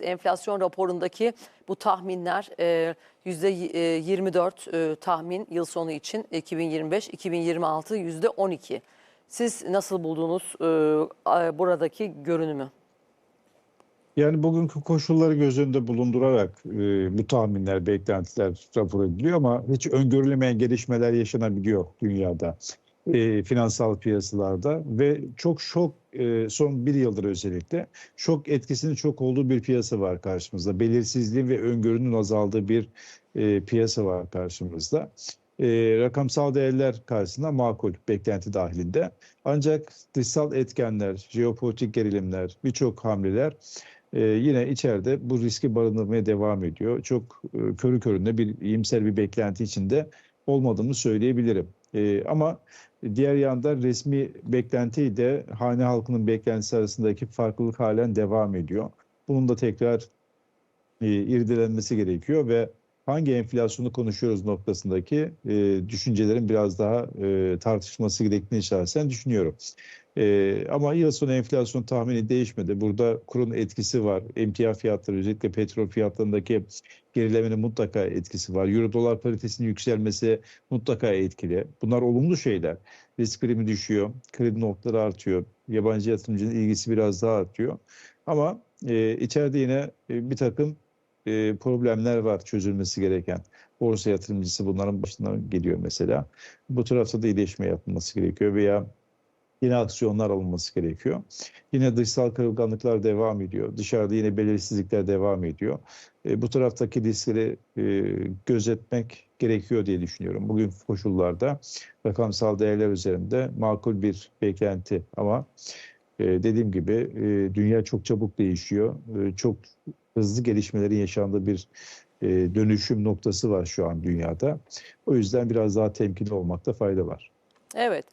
Enflasyon raporundaki bu tahminler e, %24 e, tahmin yıl sonu için 2025, 2026 %12. Siz nasıl buldunuz e, buradaki görünümü? Yani bugünkü koşulları göz önünde bulundurarak e, bu tahminler, beklentiler rapor ediliyor ama hiç öngörülemeyen gelişmeler yaşanabiliyor dünyada, e, finansal piyasalarda ve çok şok e, son bir yıldır özellikle şok etkisinin çok olduğu bir piyasa var karşımızda. Belirsizliğin ve öngörünün azaldığı bir e, piyasa var karşımızda. E, rakamsal değerler karşısında makul beklenti dahilinde. Ancak dışsal etkenler, jeopolitik gerilimler, birçok hamleler ee, yine içeride bu riski barındırmaya devam ediyor. Çok e, körü köründe bir iyimser bir beklenti içinde olmadığımı söyleyebilirim. Ee, ama diğer yandan resmi beklenti de hane halkının beklentisi arasındaki farklılık halen devam ediyor. Bunun da tekrar e, irdelenmesi gerekiyor ve hangi enflasyonu konuşuyoruz noktasındaki e, düşüncelerin biraz daha e, tartışması gerektiğini şahsen düşünüyorum. E, ama yıl sonu enflasyon tahmini değişmedi. Burada kurun etkisi var. Emtia fiyatları özellikle petrol fiyatlarındaki gerilemenin mutlaka etkisi var. Euro dolar paritesinin yükselmesi mutlaka etkili. Bunlar olumlu şeyler. Risk primi düşüyor, kredi notları artıyor, yabancı yatırımcının ilgisi biraz daha artıyor. Ama e, içeride yine e, bir takım e, problemler var çözülmesi gereken. Borsa yatırımcısı bunların başından geliyor mesela. Bu tarafta da iyileşme yapılması gerekiyor veya yine aksiyonlar alınması gerekiyor. Yine dışsal kırılganlıklar devam ediyor. Dışarıda yine belirsizlikler devam ediyor. E, bu taraftaki riskleri e, gözetmek gerekiyor diye düşünüyorum. Bugün koşullarda rakamsal değerler üzerinde makul bir beklenti ama e, dediğim gibi e, dünya çok çabuk değişiyor. E, çok hızlı gelişmelerin yaşandığı bir e, dönüşüm noktası var şu an dünyada. O yüzden biraz daha temkinli olmakta fayda var. Evet.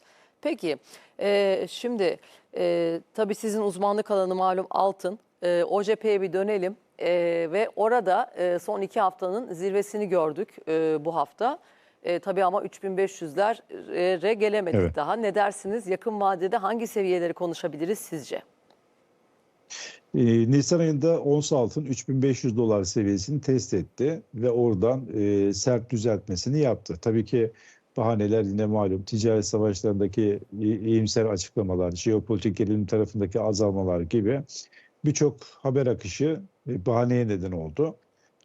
Peki e, şimdi e, tabii sizin uzmanlık alanı malum altın. E, o cepheye bir dönelim E, ve orada e, son iki haftanın zirvesini gördük e, bu hafta. E, tabii ama 3500'lere gelemedik Evet. daha. Ne dersiniz? Yakın vadede hangi seviyeleri konuşabiliriz sizce? Ee, Nisan ayında ons altın 3500 dolar seviyesini test etti ve oradan e, sert düzeltmesini yaptı. Tabii ki bahaneler yine malum ticaret savaşlarındaki iyimser açıklamalar, jeopolitik gerilim tarafındaki azalmalar gibi birçok haber akışı e, bahaneye neden oldu.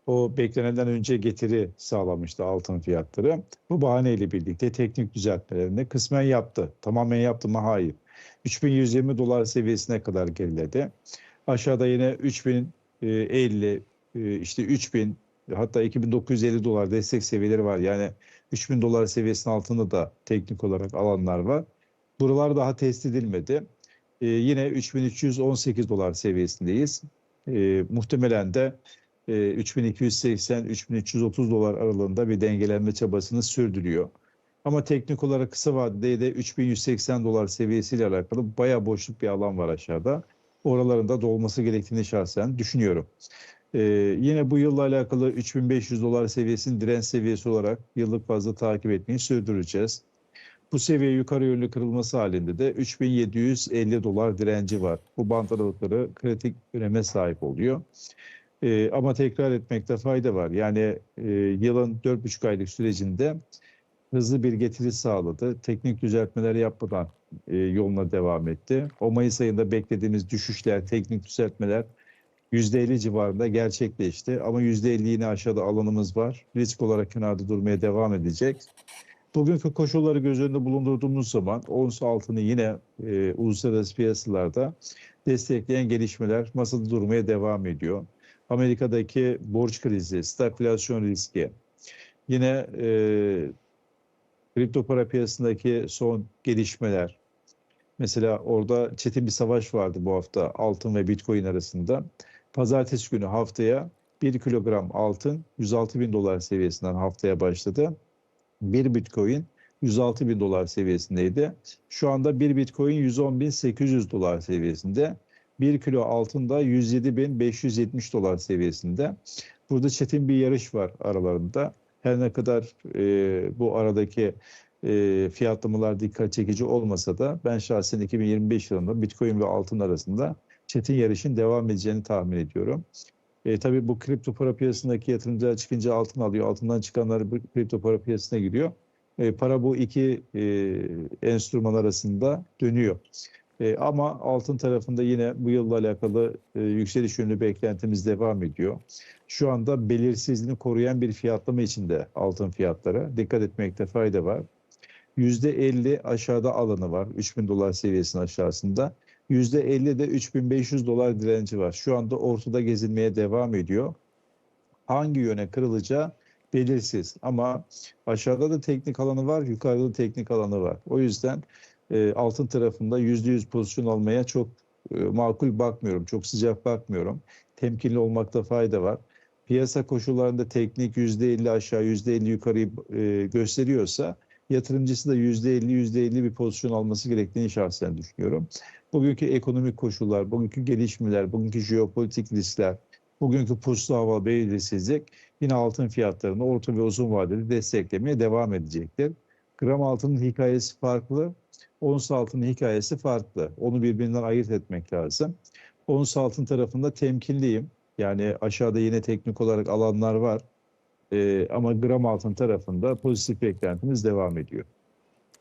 O beklenenden önce getiri sağlamıştı altın fiyatları. Bu bahaneyle birlikte teknik düzeltmelerini kısmen yaptı. Tamamen yaptı mı? Hayır. 3120 dolar seviyesine kadar geriledi. Aşağıda yine 3050 e, işte 3000 hatta 2950 dolar destek seviyeleri var. Yani 3000 dolar seviyesinin altında da teknik olarak alanlar var. Buralar daha test edilmedi. E, yine 3318 dolar seviyesindeyiz. E, muhtemelen de e, 3280-3330 dolar aralığında bir dengelenme çabasını sürdürüyor. Ama teknik olarak kısa vadede de 3180 dolar seviyesiyle alakalı bayağı boşluk bir alan var aşağıda oraların da dolması gerektiğini şahsen düşünüyorum. Ee, yine bu yılla alakalı 3500 dolar seviyesini direnç seviyesi olarak yıllık fazla takip etmeyi sürdüreceğiz. Bu seviye yukarı yönlü kırılması halinde de 3750 dolar direnci var. Bu bant aralıkları kritik öneme sahip oluyor. Ee, ama tekrar etmekte fayda var. Yani e, yılın 4,5 aylık sürecinde hızlı bir getiri sağladı. Teknik düzeltmeler yapmadan e, yoluna devam etti. O Mayıs ayında beklediğimiz düşüşler, teknik düzeltmeler %50 civarında gerçekleşti. Ama %50 yine aşağıda alanımız var. Risk olarak kenarda durmaya devam edecek. Bugünkü koşulları göz önünde bulundurduğumuz zaman ons altını yine e, uluslararası piyasalarda destekleyen gelişmeler masada durmaya devam ediyor. Amerika'daki borç krizi, stagflasyon riski, yine e, kripto para piyasasındaki son gelişmeler. Mesela orada çetin bir savaş vardı bu hafta altın ve bitcoin arasında. Pazartesi günü haftaya 1 kilogram altın 106 bin dolar seviyesinden haftaya başladı. 1 bitcoin 106 bin dolar seviyesindeydi. Şu anda 1 bitcoin 110 bin 800 dolar seviyesinde. 1 kilo altın da 107 bin 570 dolar seviyesinde. Burada çetin bir yarış var aralarında. Her ne kadar e, bu aradaki e, fiyatlamalar dikkat çekici olmasa da ben şahsen 2025 yılında Bitcoin ve altın arasında çetin yarışın devam edeceğini tahmin ediyorum. E, tabii bu kripto para piyasasındaki yatırımcılar çıkınca altın alıyor. Altından çıkanlar bu kripto para piyasasına giriyor. E, para bu iki e, enstrüman arasında dönüyor. E, ama altın tarafında yine bu yılla alakalı e, yükseliş yönlü beklentimiz devam ediyor. Şu anda belirsizliğini koruyan bir fiyatlama içinde altın fiyatları. Dikkat etmekte fayda var. %50 aşağıda alanı var. 3000 dolar seviyesinin aşağısında. %50 de 3500 dolar direnci var. Şu anda ortada gezinmeye devam ediyor. Hangi yöne kırılacağı belirsiz. Ama aşağıda da teknik alanı var, yukarıda da teknik alanı var. O yüzden e, altın tarafında %100 pozisyon almaya çok e, makul bakmıyorum. Çok sıcak bakmıyorum. Temkinli olmakta fayda var. Piyasa koşullarında teknik %50 aşağı %50 yukarıyı e, gösteriyorsa yatırımcısı da %50 %50 bir pozisyon alması gerektiğini şahsen düşünüyorum. Bugünkü ekonomik koşullar, bugünkü gelişmeler, bugünkü jeopolitik riskler, bugünkü puslu hava belirsizlik yine altın fiyatlarını orta ve uzun vadede desteklemeye devam edecektir. Gram altının hikayesi farklı, ons altının hikayesi farklı. Onu birbirinden ayırt etmek lazım. Ons altın tarafında temkinliyim. Yani aşağıda yine teknik olarak alanlar var. Ee, ama gram altın tarafında pozitif beklentimiz devam ediyor.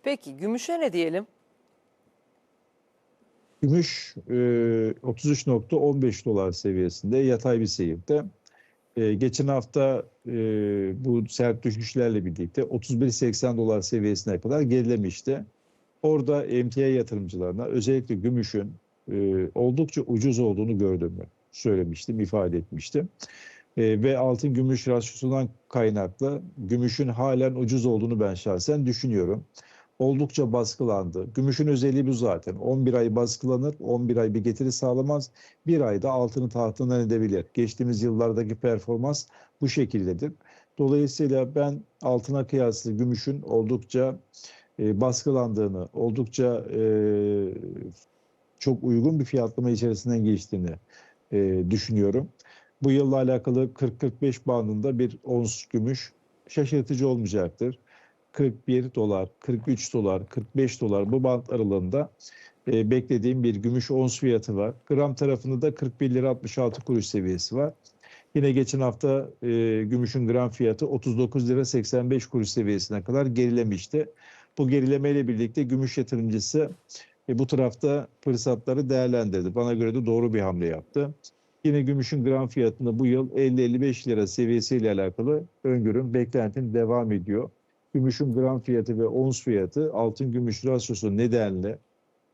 Peki gümüşe ne diyelim? Gümüş e, 33.15 dolar seviyesinde yatay bir seyirde. E, geçen hafta e, bu sert düşüşlerle birlikte 31.80 dolar seviyesine kadar gerilemişti. Orada emtia yatırımcılarına özellikle gümüşün e, oldukça ucuz olduğunu gördüğümü söylemiştim, ifade etmiştim. E, ve altın gümüş rasyosundan kaynaklı gümüşün halen ucuz olduğunu ben şahsen düşünüyorum oldukça baskılandı. Gümüşün özelliği bu zaten. 11 ay baskılanır, 11 ay bir getiri sağlamaz. Bir ayda altını tahtından edebilir. Geçtiğimiz yıllardaki performans bu şekildedir. Dolayısıyla ben altına kıyaslı gümüşün oldukça e, baskılandığını, oldukça e, çok uygun bir fiyatlama içerisinden geçtiğini e, düşünüyorum. Bu yılla alakalı 40-45 bandında bir ons gümüş şaşırtıcı olmayacaktır. 41 dolar, 43 dolar, 45 dolar bu bant aralığında e, beklediğim bir gümüş ons fiyatı var. Gram tarafında da 41 lira 66 kuruş seviyesi var. Yine geçen hafta e, gümüşün gram fiyatı 39 lira 85 kuruş seviyesine kadar gerilemişti. Bu gerilemeyle birlikte gümüş yatırımcısı e, bu tarafta fırsatları değerlendirdi. Bana göre de doğru bir hamle yaptı. Yine gümüşün gram fiyatında bu yıl 50-55 lira seviyesiyle alakalı öngörüm, beklentim devam ediyor gümüşün gram fiyatı ve ons fiyatı altın gümüş rasyosu nedenle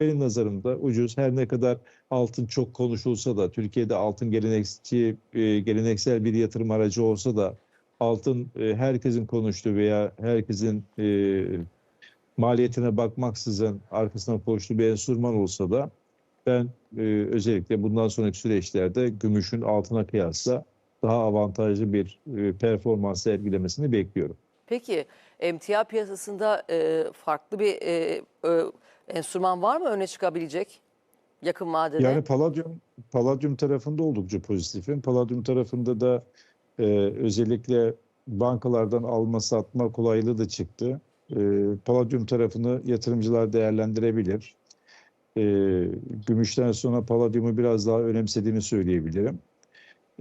benim nazarımda ucuz. Her ne kadar altın çok konuşulsa da Türkiye'de altın gelenekçi, e, geleneksel bir yatırım aracı olsa da altın e, herkesin konuştuğu veya herkesin e, maliyetine bakmaksızın arkasına koştuğu bir enstrüman olsa da ben e, özellikle bundan sonraki süreçlerde gümüşün altına kıyasla daha avantajlı bir e, performans sergilemesini bekliyorum. Peki emtia piyasasında e, farklı bir e, e, enstrüman var mı öne çıkabilecek yakın vadede? Yani paladyum paladyum tarafında oldukça pozitifim. Paladyum tarafında da e, özellikle bankalardan alma satma kolaylığı da çıktı. E, paladyum tarafını yatırımcılar değerlendirebilir. E, gümüşten sonra paladyumu biraz daha önemsediğimi söyleyebilirim.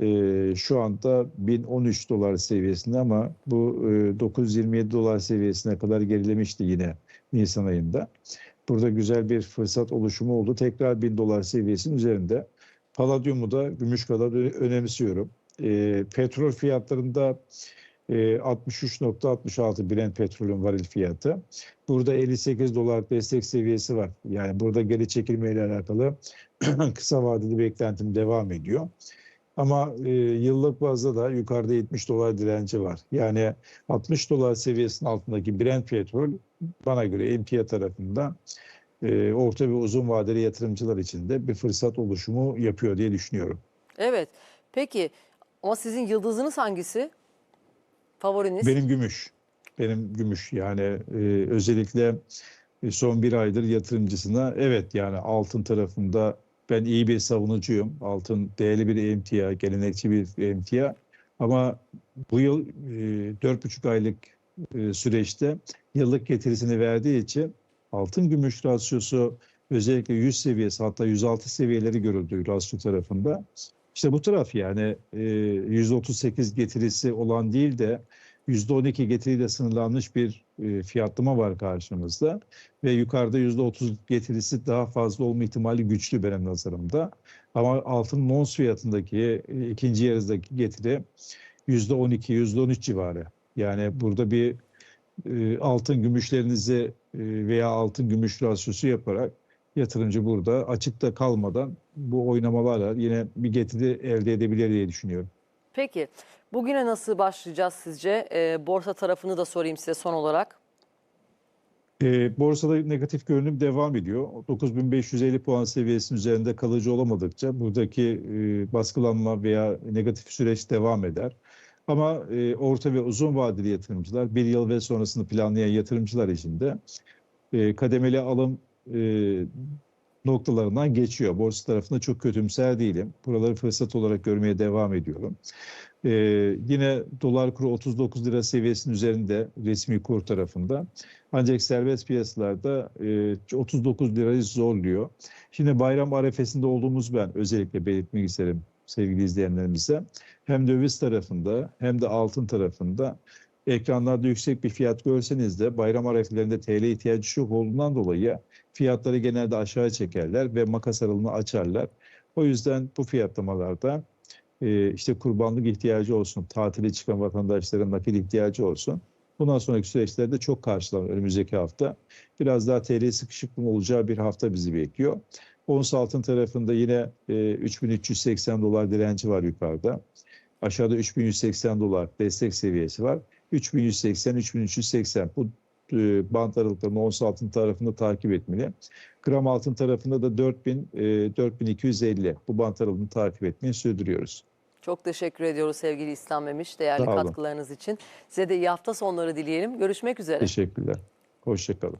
E, şu anda 1013 dolar seviyesinde ama bu e, 927 dolar seviyesine kadar gerilemişti yine Nisan ayında. Burada güzel bir fırsat oluşumu oldu. Tekrar 1000 dolar seviyesinin üzerinde. Paladyumu da gümüş kadar önemsiyorum. E, petrol fiyatlarında 63.66 Brent petrolün varil fiyatı. Burada 58 dolar destek seviyesi var. Yani burada geri çekilmeyle alakalı kısa vadeli beklentim devam ediyor. Ama e, yıllık bazda da yukarıda 70 dolar direnci var. Yani 60 dolar seviyesinin altındaki Brent petrol bana göre emtia tarafında e, orta ve uzun vadeli yatırımcılar için de bir fırsat oluşumu yapıyor diye düşünüyorum. Evet. Peki ama sizin yıldızınız hangisi? Favoriniz? Benim gümüş. Benim gümüş yani e, özellikle son bir aydır yatırımcısına evet yani altın tarafında ben iyi bir savunucuyum. Altın değerli bir emtia, gelenekçi bir emtia. Ama bu yıl e, dört buçuk aylık e, süreçte yıllık getirisini verdiği için altın gümüş rasyosu özellikle 100 seviyesi hatta 106 seviyeleri görüldü rasyo tarafında. İşte bu taraf yani e, %38 getirisi olan değil de %12 getiriyle sınırlanmış bir e, fiyatlama var karşımızda. Ve yukarıda %30 getirisi daha fazla olma ihtimali güçlü benim nazarımda. Ama altın ons fiyatındaki e, ikinci yarıdaki getiri %12, %13 civarı. Yani burada bir e, altın gümüşlerinizi veya altın gümüş rasyosu yaparak yatırımcı burada açıkta kalmadan bu oynamalarla yine bir getiri elde edebilir diye düşünüyorum. Peki bugüne nasıl başlayacağız sizce? E, borsa tarafını da sorayım size son olarak. E, borsada negatif görünüm devam ediyor. 9550 puan seviyesinin üzerinde kalıcı olamadıkça buradaki e, baskılanma veya negatif süreç devam eder. Ama e, orta ve uzun vadeli yatırımcılar, bir yıl ve sonrasını planlayan yatırımcılar için de e, kademeli alım e, noktalarından geçiyor. Borsa tarafında çok kötümser değilim. Buraları fırsat olarak görmeye devam ediyorum. Ee, yine dolar kuru 39 lira seviyesinin üzerinde resmi kur tarafında. Ancak serbest piyasalarda e, 39 lirayı zorluyor. Şimdi bayram arefesinde olduğumuz ben özellikle belirtmek isterim sevgili izleyenlerimize. Hem döviz tarafında hem de altın tarafında ekranlarda yüksek bir fiyat görseniz de bayram arefelerinde TL ihtiyacı çok olduğundan dolayı fiyatları genelde aşağı çekerler ve makas aralığını açarlar. O yüzden bu fiyatlamalarda e, işte kurbanlık ihtiyacı olsun, tatile çıkan vatandaşların nakit ihtiyacı olsun. Bundan sonraki süreçlerde çok karşılanır önümüzdeki hafta. Biraz daha TL sıkışıklığının olacağı bir hafta bizi bekliyor. Ons altın tarafında yine e, 3380 dolar direnci var yukarıda. Aşağıda 3180 dolar destek seviyesi var. 3180-3380 bu e, bant aralıklarını ons altın tarafında takip etmeli. Gram altın tarafında da 4000 e, 4250 bu bant aralığını takip etmeyi sürdürüyoruz. Çok teşekkür ediyoruz sevgili İslam Memiş değerli katkılarınız için. Size de iyi hafta sonları dileyelim. Görüşmek üzere. Teşekkürler. Hoşçakalın.